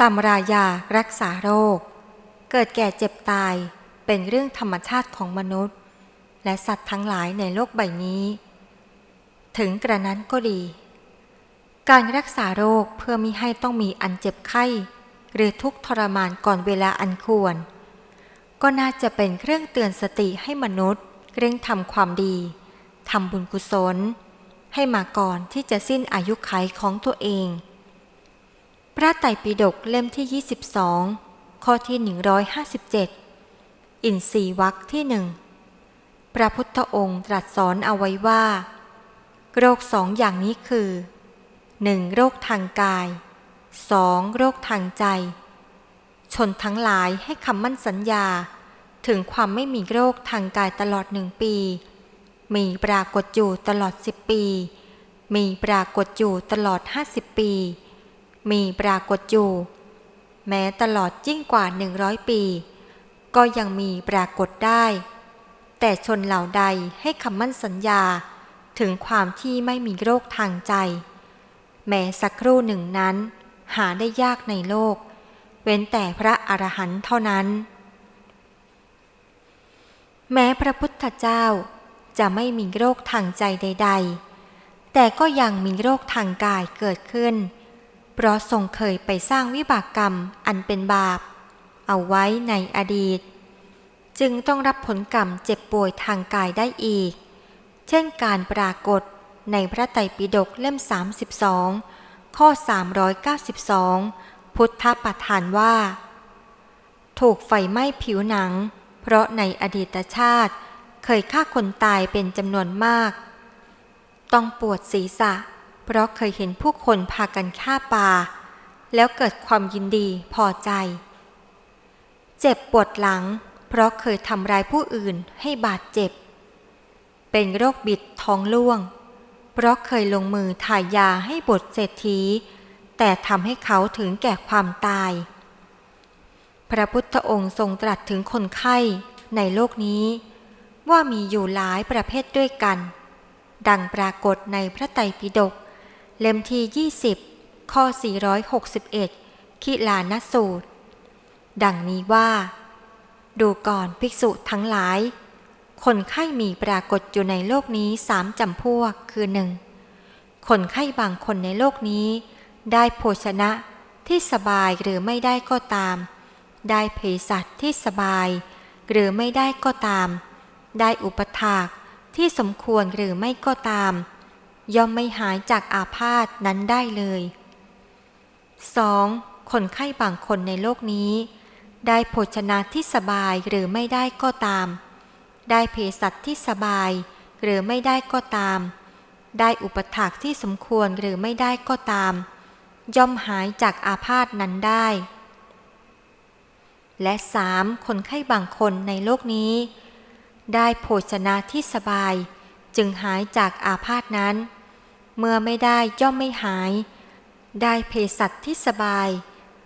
ตำรายารักษาโรค เกิดแก่เจ็บตายเป็นเรื่องธรรมชาติของมนุษย์ และสัตว์ทั้งหลายในโลกใบนี้ ถึงกระนั้นก็ดี การรักษาโรคเพื่อมิให้ต้องมีอันเจ็บไข้ หรือทุกข์ทรมานก่อนเวลาอันควร ก็น่าจะเป็นเครื่องเตือนสติให้มนุษย์ เร่งทำความดีทำบุญกุศล ให้มาก่อนที่จะสิ้นอายุขัยของตัวเอง พระไตรปิฎกเล่มที่ 22 ข้อที่ 157 อินทรีวักที่หนึ่งพระพุทธองค์ตรัสสอนเอาไว้ว่า โรคสองอย่างนี้คือ 1. โรคทางกาย 2. โรคทางใจ ชนทั้งหลายให้คำมั่นสัญญา ถึงความไม่มีโรคทางกายตลอดหนึ่งปี มีปรากฏอยู่ตลอดสิบปี มีปรากฏอยู่ตลอดห้าสิบปี มีปรากฏอยู่ แม้ตลอดยิ่งกว่าหนึ่งร้อยปี ก็ยังมีปรากฏได้ แต่ชนเหล่าใดให้คำมั่นสัญญาถึงความที่ไม่มีโรคทางใจ แม้สักครู่หนึ่งนั้น หาได้ยากในโลก เว้นแต่พระอรหันต์เท่านั้น แม้พระพุทธเจ้าจะไม่มีโรคทางใจใด ๆ แต่ก็ยังมีโรคทางกายเกิดขึ้น เพราะทรงเคยไปสร้างวิบากกรรมอันเป็นบาป เอาไว้ในอดีต จึงต้องรับผลกรรมเจ็บป่วยทางกายได้อีก เช่นการปรากฏในพระไตรปิฎกเล่ม 32 ข้อ 392 พุทธประทานว่า ถูกไฟไหม้ผิวหนัง เพราะในอดีตชาติ เคยฆ่าคนตายเป็นจำนวนมาก ต้องปวดศีรษะ เพราะเคยเห็นผู้คนพากันฆ่าปลา แล้วเกิดความยินดีพอใจ เจ็บปวดหลัง เพราะเคยทำร้ายผู้อื่นให้บาดเจ็บ เป็นโรคบิดท้องร่วง เพราะเคยลงมือถ่ายยาให้บทเศรษฐี แต่ทำให้เขาถึงแก่ความตาย พระพุทธองค์ทรงตรัสถึงคนไข้ในโลกนี้ ว่ามีอยู่หลายประเภทด้วยกัน ดังปรากฏในพระไตรปิฎก เล่มที่ 20 ข้อ 461 คิลานสูตร ดังนี้ว่า ดูก่อนภิกษุทั้งหลาย คนไข้มีปรากฏอยู่ในโลกนี้สามจำพวกคือหนึ่งคนไข้บางคนในโลกนี้ ได้โภชนะที่สบายหรือไม่ได้ก็ตาม ได้เภสัชที่สบาย หรือไม่ได้ก็ตาม ได้อุปถากที่สมควรหรือไม่ก็ตาม ย่อมไม่หายจากอาพาธนั้นได้เลย 2. คนไข้บางคนในโลกนี้ ได้โภชนะที่สบายหรือไม่ได้ก็ตาม ได้เภสัชที่สบายหรือไม่ได้ก็ตาม ได้อุปถากที่สมควรหรือไม่ได้ก็ตาม ย่อมหายจากอาพาธนั้นได้ และสามคนไข้บางคนในโลกนี้ ได้โภชนะที่สบายจึงหายจากอาพาธนั้น เมื่อไม่ได้ย่อมไม่หาย ได้เภสัชที่สบาย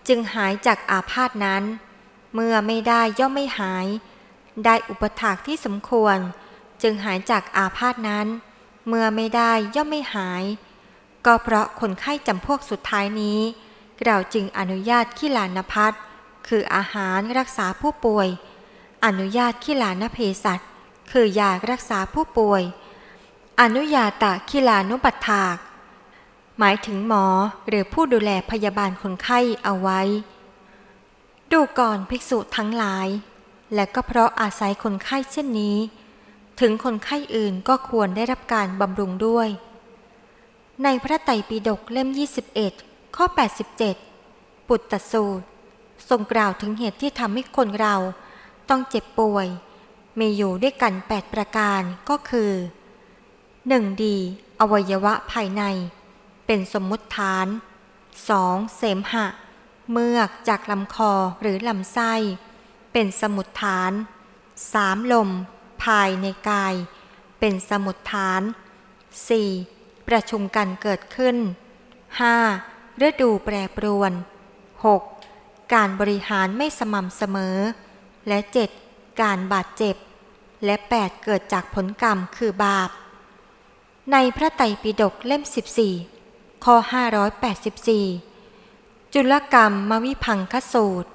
จึงหายจากอาพาธนั้น เมื่อไม่ได้ย่อมไม่หาย ได้อุปถากที่สมควร จึงหายจากอาพาธนั้น เมื่อไม่ได้ย่อมไม่หาย ก็เพราะคนไข้จำพวกสุดท้ายนี้ เราจึงอนุญาตขีลานพัฒคืออาหารรักษาผู้ป่วย อนุญาตขีลานเภสัชคือยารักษาผู้ป่วย อนุญาตะขีลานุปัฏฐาก หมายถึงหมอหรือผู้ดูแลพยาบาลคนไข้เอาไว้ ดูก่อนภิกษุทั้งหลาย และก็เพราะอาศัยคนไข้เช่นนี้ ถึงคนไข้อื่นก็ควรได้รับการบำรุงด้วย ในพระไตรปิฎกเล่ม 21 ข้อ 87 ปุตตสูตร ทรงกล่าวถึงเหตุที่ทำให้คนเราต้องเจ็บป่วย มีอยู่ด้วยกัน 8 ประการก็คือ 1. ดีอวัยวะภายใน เป็นสมมุติฐาน 2. เสมหะ เมือกจากลำคอหรือลำไส้ เป็นสมุดฐาน 3. ลม ภายในกาย เป็นสมุดฐาน 4. ประชุมกันเกิดขึ้น 5. ฤดูแปรปรวน 6. การบริหารไม่สม่ำเสมอ และ 7. การบาดเจ็บ และ 8 เกิดจากผลกรรมคือบาป ในพระไตรปิฎกเล่ม 14 ข้อ 584 จุลกรรมมวิพังคสูตร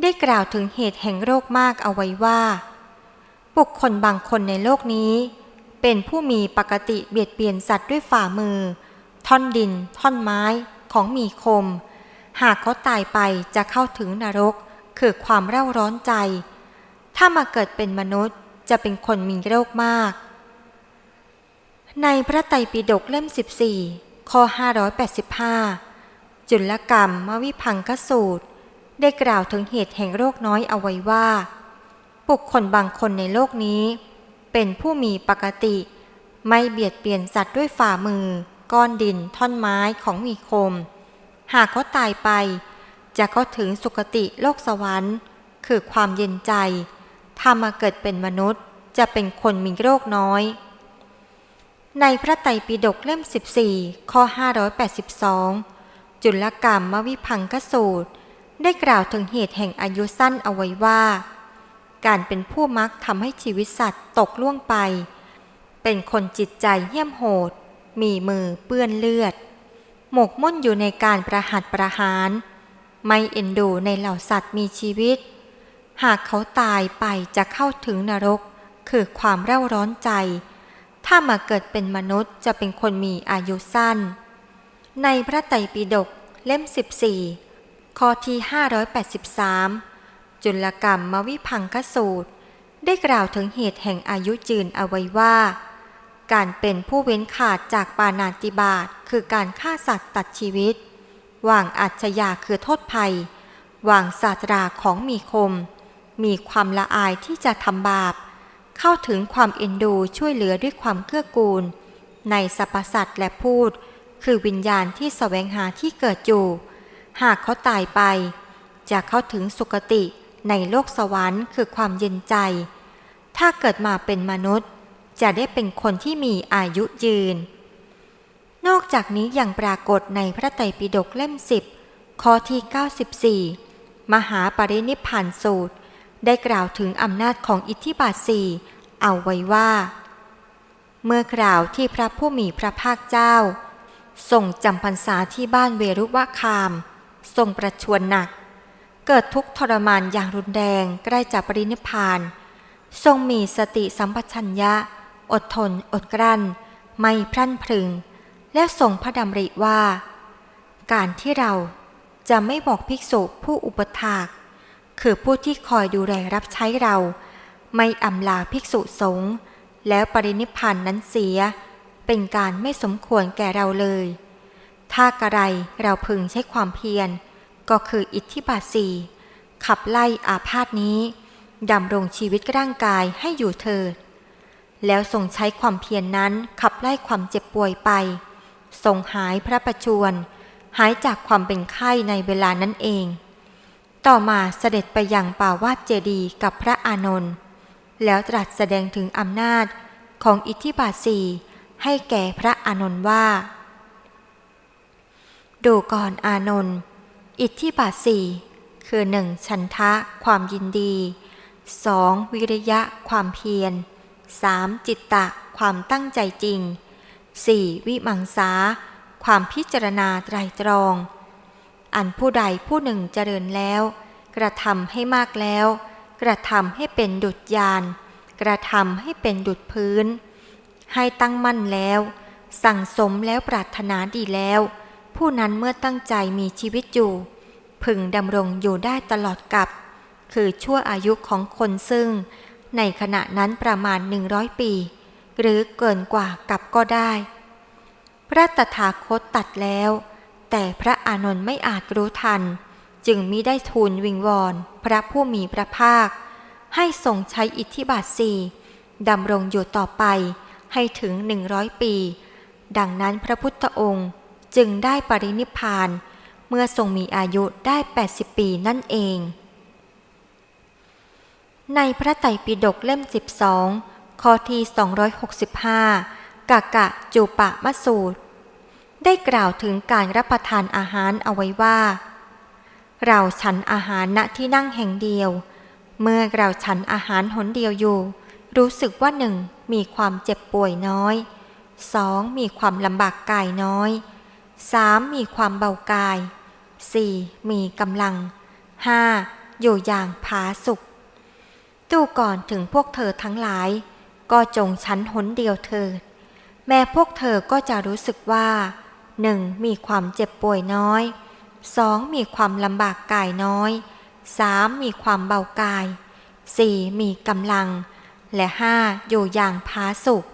ได้กล่าวถึงเหตุแห่งโรคมากเอาไว้ว่า บุคคลบางคนในโลกนี้ เป็นผู้มีปกติเบียดเบียนสัตว์ด้วยฝ่ามือ ท่อนดิน ท่อนไม้ ของมีคม หากเขาตายไปจะเข้าถึงนรก คือความเร่าร้อนใจ ถ้ามาเกิดเป็นมนุษย์จะเป็นคนมีโรคมาก ในพระไตรปิฎกเล่ม 14 ข้อ 585 จุลกรรมมวิพังคสูตร ได้กล่าวถึงเหตุแห่งโรคน้อยเอาไว้ว่า บุคคลบางคนในโลกนี้ เป็นผู้มีปกติ ไม่เบียดเบียนสัตว์ด้วยฝ่ามือ ก้อนดิน ท่อนไม้ของมีคม หากเขาตายไป จะเข้าถึงสุคติโลกสวรรค์ คือความเย็นใจ ถ้ามาเกิดเป็นมนุษย์จะเป็นคนมีโรคน้อย ในพระไตรปิฎกเล่ม 14 ข้อ 582 จุลกรรมมวิพังคสูตร ได้กล่าวถึงเหตุแห่งอายุสั้นเอาไว้ว่า การเป็นผู้มักทำให้ชีวิตสัตว์ตกล่วงไป เป็นคนจิตใจเหี้ยมโหด มีมือเปื้อนเลือด หมกมุ่นอยู่ในการประหัตประหาร ไม่เอ็นดูในเหล่าสัตว์มีชีวิต หากเขาตายไปจะเข้าถึงนรก คือความเร่าร้อนใจ ถ้ามาเกิดเป็นมนุษย์จะเป็นคนมีอายุสั้น ในพระไตรปิฎกเล่ม 14 ข้อที่ 583 จุลกรรมมวิพังคสูตร ได้กล่าวถึงเหตุแห่งอายุยืนเอาไว้ว่า การเป็นผู้เว้นขาดจากปานาติบาตคือการฆ่าสัตว์ตัดชีวิต วางอาชญาคือโทษภัย วางศาสตราของมีคม มีความละอายที่จะทำบาป เข้าถึงความเอ็นดูช่วยเหลือด้วยความเกื้อกูล ในสรรพสัตว์และพูด คือวิญญาณที่แสวงหาที่เกิดอยู่ หากเขาตายไป จะเข้าถึงสุคติในโลกสวรรค์คือความเย็นใจ ถ้าเกิดมาเป็นมนุษย์ จะได้เป็นคนที่มีอายุยืน นอกจากนี้ยังปรากฏในพระไตรปิฎกเล่มสิบข้อที่ 94 มหาปรินิพานสูตร ได้กล่าวถึงอำนาจของอิทธิบาทสี่เอาไว้ว่า เมื่อกล่าวที่พระผู้มีพระภาคเจ้าทรงจำพรรษาที่บ้านเวรุวะคามทรงประชวรหนัก เกิดทุกข์ทรมานอย่างรุนแรงใกล้จะปรินิพพาน ทรงมีสติสัมปชัญญะ อดทน อดกลั้น ไม่พรั่นพรึง และทรงพระดำริว่า การที่เราจะไม่บอกภิกษุผู้อุปถาก คือผู้ที่คอยดูแลรับใช้เรา ไม่อำลาภิกษุสงฆ์แล้วปรินิพานนั้นเสีย เป็นการไม่สมควรแก่เราเลย ถ้ากระไรเราพึงใช้ความเพียร ก็คืออิทธิบาทสีขับไล่อาพาธนี้ดำรงชีวิตร่างกายให้อยู่เถิด แล้วทรงใช้ความเพียรนนั้นขับไล่ความเจ็บป่วยไป ทรงหายพระประชวรหายจากความเป็นไข้ในเวลานั้นเอง ต่อมาเสด็จไปยังป่าวาดเจดีกับพระอานนท์แล้วตรัสแสดงถึงอำนาจของอิทธิบาทสีให้แก่พระอานนท์ว่า ดูก่อนอานนท์อิทธิบาทสี่คือหนึ่งชันทะความยินดี 2. วิริยะความเพียร 3. จิตตะความตั้งใจจริง 4. วิมังสา ความพิจารณาไตรตรอง อันผู้ใดผู้หนึ่งเจริญแล้ว กระทำให้มากแล้ว กระทำให้เป็นดุจยาน กระทำให้เป็นดุจพื้น ให้ตั้งมั่นแล้ว สั่งสมแล้วปรารถนาดีแล้ว ผู้นั้นเมื่อตั้งใจมีชีวิตอยู่ พึงดำรงอยู่ได้ตลอดกับคือชั่วอายุของคนซึ่ง ในขณะนั้นประมาณหนึ่งร้อยปี หรือเกินกว่ากับก็ได้ พระตถาคตตัดแล้ว แต่พระอานนท์ไม่อาจรู้ทัน จึงมิได้ทูลวิงวอนพระผู้มีพระภาค ให้ทรงใช้อิทธิบาทสี่ดำรงอยู่ต่อไปให้ถึงหนึ่งร้อยปี ดังนั้นพระพุทธองค์จึงได้ปรินิพาน เมื่อทรงมีอายุได้ 80 ปีนั่นเอง ในพระไตรปิฎกเล่ม 12ข้อที่265กะกะจูปะมะสูตร ได้กล่าวถึงการรับประทานอาหารเอาไว้ว่า เราฉันอาหารณที่นั่งแห่งเดียว เมื่อเราฉันอาหารหนเดียวอยู่ รู้สึกว่าหนึ่งมีความเจ็บป่วยน้อยสองมีความลำบากกายน้อยสามมีความเบากาย 4. มีกำลัง 5. อยู่อย่างผาสุกดูก่อนถึงพวกเธอทั้งหลาย ก็จงชั้นหนเดียวเถิดแม้พวกเธอก็จะรู้สึกว่า 1. มีความเจ็บป่วยน้อย 2. มีความลำบากกายน้อย 3. มีความเบากาย 4. มีกำลัง และ 5. อยู่อย่างผาสุก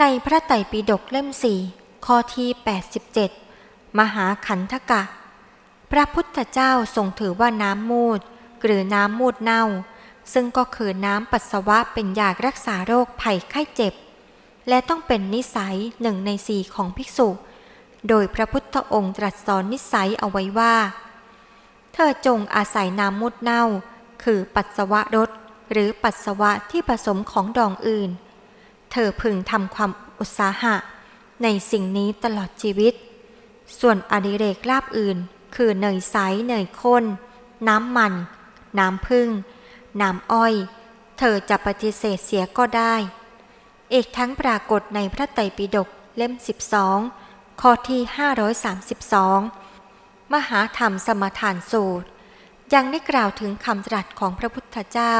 ในพระไตรปิฎกเล่มสี่ข้อที่ 87 มหาขันธกะ พระพุทธเจ้าทรงถือว่าน้ำมูด หรือน้ำมูดเน่า ซึ่งก็คือน้ำปัสสาวะเป็นยารักษาโรคภัยไข้เจ็บ และต้องเป็นนิสัยหนึ่งในสี่ของภิกษุ โดยพระพุทธองค์ตรัสสอนนิสัยเอาไว้ว่า เธอจงอาศัยน้ำมูดเน่า คือปัสสาวะรสหรือปัสสาวะที่ผสมของดองอื่น เธอพึงทำความอุตสาหะ ในสิ่งนี้ตลอดชีวิต ส่วนอดิเรกลาบอื่น คือเนยใสเนยข้น น้ำมัน น้ำผึ้งน้ำอ้อย เธอจะปฏิเสธเสียก็ได้ อีกทั้งปรากฏในพระไตรปิฎกเล่ม 12 ข้อที่ 532 มหาธรรมสมทานสูตร ยังได้กล่าวถึงคำตรัสของพระพุทธเจ้า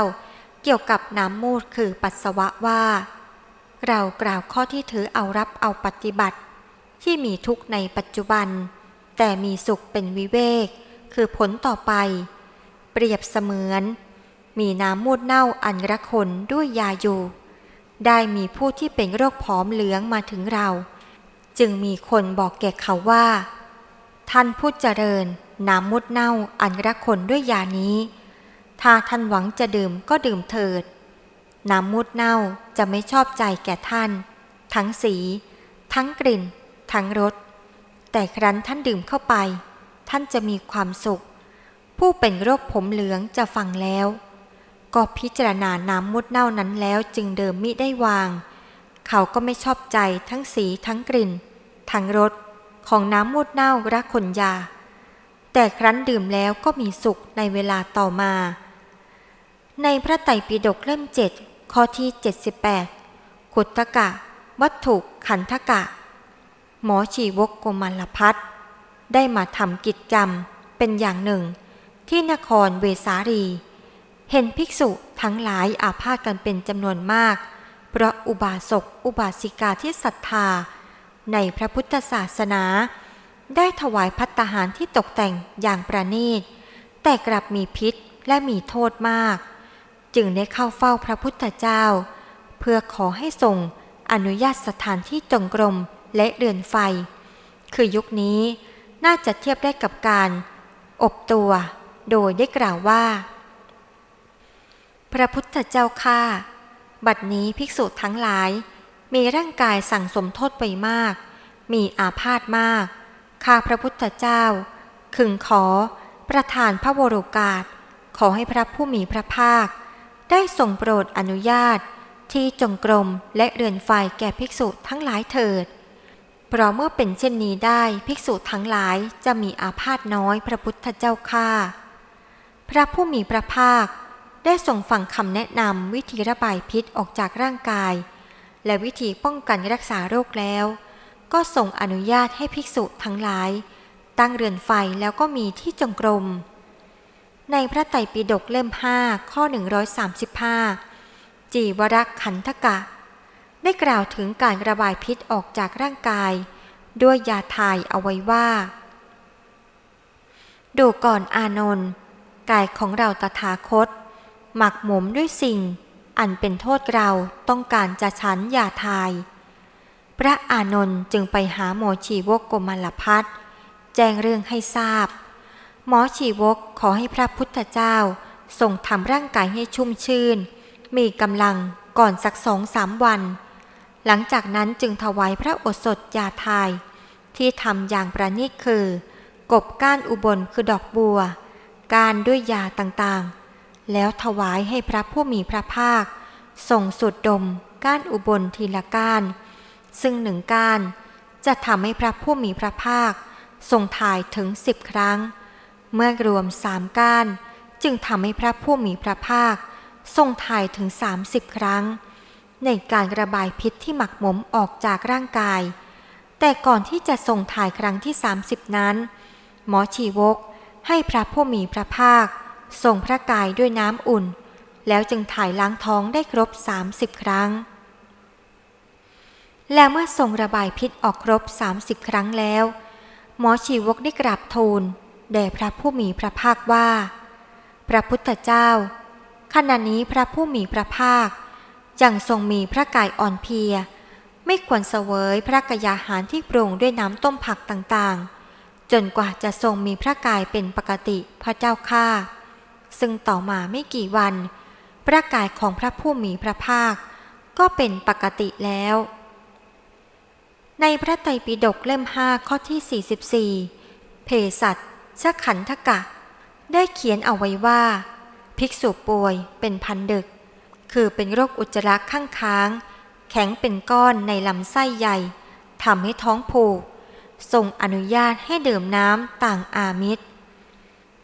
เกี่ยวกับน้ำมูดคือปัสสาวะว่า เรากล่าวข้อที่ถือเอารับเอาปฏิบัติ ที่มีทุกข์ในปัจจุบัน แต่มีสุขเป็นวิเวก คือผลต่อไป เปรียบเสมือน มีน้ำมูดเน่าอันระคนด้วยยาอยู่ ได้มีผู้ที่เป็นโรคผอมเหลืองมาถึงเรา จึงมีคนบอกแก่เขาว่า ท่านผู้เจริญน้ำมูดเน่าอันระคนด้วยยานี้ ถ้าท่านหวังจะดื่มก็ดื่มเถิด น้ำมูดเน่าจะไม่ชอบใจแก่ท่าน ทั้งสี ทั้งกลิ่น ทั้งรส แต่ครั้นท่านดื่มเข้าไป ท่านจะมีความสุข ผู้เป็นโรคผมเหลืองจะฟังแล้ว ก็พิจารณาน้ำมดเน่านั้นแล้วจึงเดิมมิได้วาง เขาก็ไม่ชอบใจทั้งสีทั้งกลิ่น ทั้งรสของน้ำมดเน่ารักคนยา แต่ครั้นดื่มแล้วก็มีสุขในเวลาต่อมา ในพระไตรปิฎกเล่มเจ็ดข้อที่ 78ขุตกะ วัตถุขันธกะ หมอชีวกโกมลพัทได้มาทำกิจกรรมเป็นอย่างหนึ่ง ที่นครเวสาลี เห็นภิกษุทั้งหลายอาพาธกันเป็นจำนวนมาก เพราะอุบาสกอุบาสิกาที่ศรัทธา ในพระพุทธศาสนา ได้ถวายพัตตาหารที่ตกแต่งอย่างประณีต แต่กลับมีพิษและมีโทษมาก จึงได้เข้าเฝ้าพระพุทธเจ้า เพื่อขอให้ทรงอนุญาตสถานที่จงกรมและเรือนไฟ คือยุคนี้น่าจะเทียบได้กับการ อบตัว โดยได้กล่าวว่า พระพุทธเจ้าข้าบัดนี้ภิกษุทั้งหลาย มีร่างกายสั่งสมโทษไปมาก มีอาพาธมากข้าพระพุทธเจ้า ขึงขอ ประทานพระวโรกาส ขอให้พระผู้มีพระภาค ได้ทรงโปรดอนุญาต ที่จงกรมและเรือนไฟแก่ภิกษุทั้งหลายเถิด เพราะเมื่อเป็นเช่นนี้ได้ภิกษุทั้งหลายจะมีอาพาธน้อยพระพุทธเจ้าข้าพระผู้มีพระภาค ได้ทรงฟังคำแนะนำวิธีระบายพิษออกจากร่างกาย และวิธีป้องกันรักษาโรคแล้ว ก็ทรงอนุญาตให้ภิกษุทั้งหลาย ตั้งเรือนไฟแล้วก็มีที่จงกรม ในพระไตรปิฎกเล่ม5ข้อ 135 จีวรขันธกะ ได้กล่าวถึงการระบายพิษออกจากร่างกาย ด้วยยาทายเอาไว้ว่า ดูก่อนอานนท์กายของเราตถาคต หมักหมมด้วยสิ่ง อันเป็นโทษเราต้องการจะฉันยาทาย พระอานนท์จึงไปหาหมอชีวกโกมลพัทแจ้งเรื่องให้ทราบ หมอชีวกขอให้พระพุทธเจ้าทรงทำร่างกายให้ชุ่มชื่น มีกำลังก่อนสักสองสามวัน หลังจากนั้นจึงถวายพระโอสถยาทาย ที่ทำอย่างประณีตคือ กบก้านอุบลคือดอกบัว การด้วยยาต่างๆ แล้วถวายให้พระผู้มีพระภาค ส่งสุดดม ก้านอุบลทีละก้าน ซึ่งหนึ่งก้าน จะทำให้พระผู้มีพระภาค ทรงถ่ายถึงสิบครั้ง เมื่อรวมสามก้าน จึงทำให้พระผู้มีพระภาค ทรงถ่ายถึง30ครั้ง ในการระบายพิษที่หมักหมมออกจากร่างกาย แต่ก่อนที่จะส่งถ่ายครั้งที่30นั้น หมอชีวกให้พระผู้มีพระภาค ทรงพระกายด้วยน้ำอุ่น แล้วจึงถ่ายล้างท้องได้ครบ 30 ครั้ง และเมื่อทรงระบายพิษออกครบ 30 ครั้งแล้ว หมอชีวกได้กราบทูลแด่พระผู้มีพระภาคว่า พระพุทธเจ้า ขณะนี้พระผู้มีพระภาคยังทรงมีพระกายอ่อนเพลีย ไม่ควรเสวยพระกยาหารที่ปรุงด้วยน้ำต้มผักต่างๆ จนกว่าจะทรงมีพระกายเป็นปกติพระเจ้าข้า ซึ่งต่อมาไม่กี่วันพระกายของพระผู้มีพระภาค ก็เป็นปกติแล้ว ในพระไตรปิฎกเล่มห้าข้อที่ 44 เพสัตชขันธกะ ได้เขียนเอาไว้ว่า ภิกษุป่วยเป็นพันดึก คือเป็นโรคอุจจาระข้างค้าง แข็งเป็นก้อนในลำไส้ใหญ่ทำให้ท้องผูกทรงอนุญาตให้ดื่มน้ำต่างอามิตร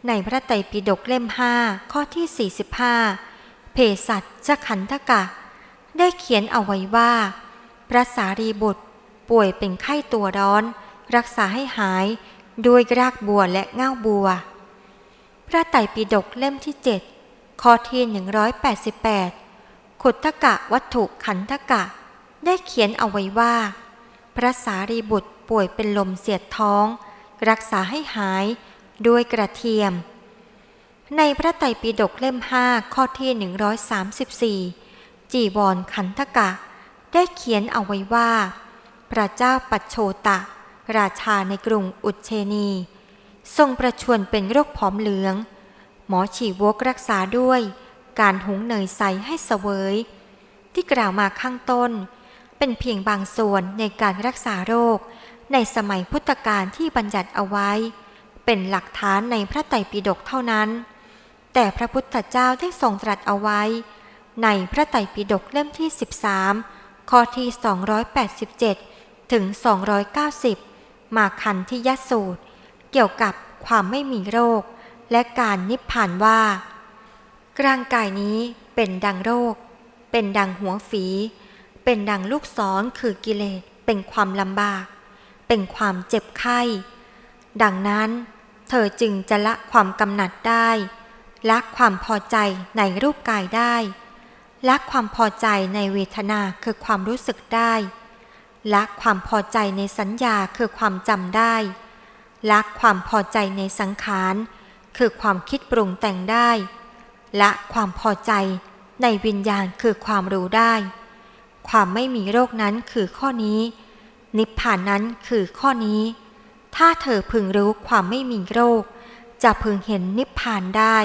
ในพระไตรปิฎกเล่มห้าข้อที่ 45 เพสัตชขันธกะ ได้เขียนเอาไว้ว่า พระสารีบุตร ป่วยเป็นไข้ตัวร้อน รักษาให้หายด้วยรากบัวและเง่าบัว พระไตรปิฎกเล่มที่ 7 ข้อที่ 188 ขุททกะวัตถุขันธกะ ได้เขียนเอาไว้ว่า พระสารีบุตรป่วยเป็นลมเสียดท้อง รักษาให้หาย ด้วยกระเทียม ในพระไตรปิฎกเล่มห้าข้อที่ 134 จีวรขันธกะ ได้เขียนเอาไว้ว่า พระเจ้าปัจโชตะ ราชาในกรุงอุเชนี ทรงประชวรเป็นโรคผอมเหลือง หมอฉีวกรักษาด้วย การหุงเนยใสให้เสวย ที่กล่าวมาข้างต้น เป็นเพียงบางส่วนในการรักษาโรคในสมัยพุทธกาลที่บัญญัติเอาไว้ เป็นหลักฐานในพระไตรปิฎกเท่านั้น แต่พระพุทธเจ้าได้ทรงตรัสเอาไว้ ในพระไตรปิฎกเล่มที่ 13 ข้อที่ 287 ถึง 290 มาคันที่ยสูตร เกี่ยวกับความไม่มีโรค และการนิพพานว่า ร่างกายนี้เป็นดังโรค เป็นดังหัวฝี เป็นดังลูกศรคือกิเลส เป็นความลำบาก เป็นความเจ็บไข้ดังนั้น ธอจึงจะละความกำหนัดได้ ละความพอใจในรูปกายได้ ละความพอใจในเวทนาคือความรู้สึกได้ละความพอใจในสัญญาคือความจำได้ละความพอใจในสังขาร คือความคิดปรุงแต่งได้ละความพอใจในวิญญาณคือความรู้ได้ ความไม่มีโรคนั้นคือข้อนี้ นิพพานนั้นคือข้อนี้ ถ้าเธอพึงรู้ความไม่มีโรค จะพึงเห็นนิพพานได้